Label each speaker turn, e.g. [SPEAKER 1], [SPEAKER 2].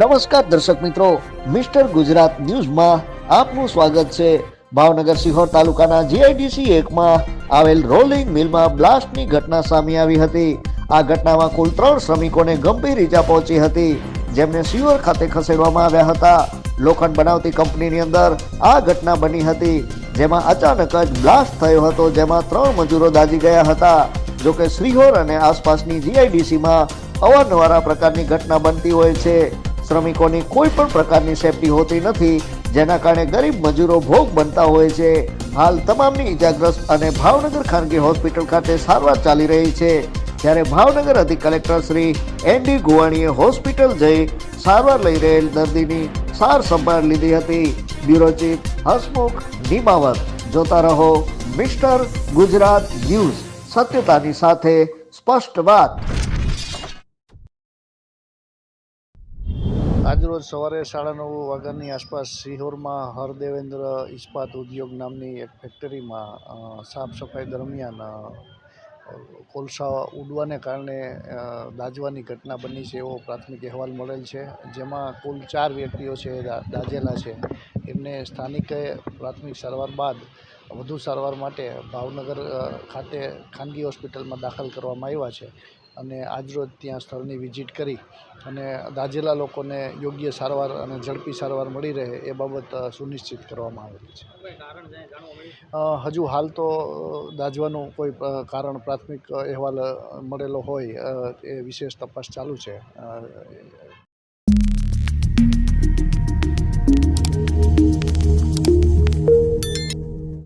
[SPEAKER 1] નમસ્કાર દર્શક મિત્રો, મિસ્ટર ગુજરાત ન્યૂઝમાં આપનું સ્વાગત છે. ભાવનગર સિહોર તાલુકાના જીઆઈડીસી એકમાં આવેલ રોલિંગ મિલમાં બ્લાસ્ટની ઘટના સામે આવી હતી. આ ઘટનામાં કુલ ત્રણ શ્રમિકોને ગંભીર ઈજા પહોંચી હતી. જેમને સિહોર ખાતે ખસેડવામાં આવ્યા હતા. લોખંડ બનાવતી કંપનીની અંદર આ ઘટના બની હતી, જેમાં અચાનક જ બ્લાસ્ટ થયો હતો, જેમાં ત્રણ મજૂરો દાઝી ગયા હતા. જોકે શ્રીહોર અને આસપાસની જીઆઈડીસીમાં અવારનવાર આ પ્રકારની ઘટના બનતી હોય છે. શ્રમિકોની કોઈ પણ પ્રકારની સેફટી હોતી નથી, જેના કારણે ગરીબ મજૂરો ભોગ બનતા હોય છે. હાલ તમામની ઈજાગ્રસ્ત અને ભાવનગર ખાનગી હોસ્પિટલ ખાતે સારવાર ચાલી રહી છે. જ્યારે ભાવનગર અધિક કલેક્ટર શ્રી એન ડી ગોવાણીએ હોસ્પિટલ જઈ સારવાર લઈ રહેલ દર્દીની સાર સંભાળ લીધી હતી. બ્યુરો ચીફ હસમુખ નિમાવત, જોતા રહો મિસ્ટર ગુજરાત ન્યૂઝ. સત્યતાની સાથે સ્પષ્ટ વાત.
[SPEAKER 2] આજરોજ સવારે સાડા નવ વાગ્યાની આસપાસ સિહોરમાં હરદેવેન્દ્ર ઇસ્પાત ઉદ્યોગ નામની એક ફેક્ટરીમાં સાફ સફાઈ દરમિયાન કોલસા ઉડવાને કારણે દાજવાની ઘટના બની છે એવો પ્રાથમિક અહેવાલ મળેલ છે. જેમાં કુલ ચાર વ્યક્તિઓ છે એ દા- છે. એમને સ્થાનિકે પ્રાથમિક સારવાર બાદ વધુ સારવાર માટે ભાવનગર ખાતે ખાનગી હોસ્પિટલમાં દાખલ કરવામાં આવ્યા છે. અને આજરોજ ત્યાં સ્થળની વિઝિટ કરી અને દાઝેલા લોકોને યોગ્ય સારવાર અને ઝડપી સારવાર મળી રહે એ બાબત સુનિશ્ચિત કરવામાં આવેલી છે. હજુ હાલ તો દાજવાનું કોઈ કારણ પ્રાથમિક અહેવાલ મળેલો હોય એ વિશેષ તપાસ ચાલુ છે.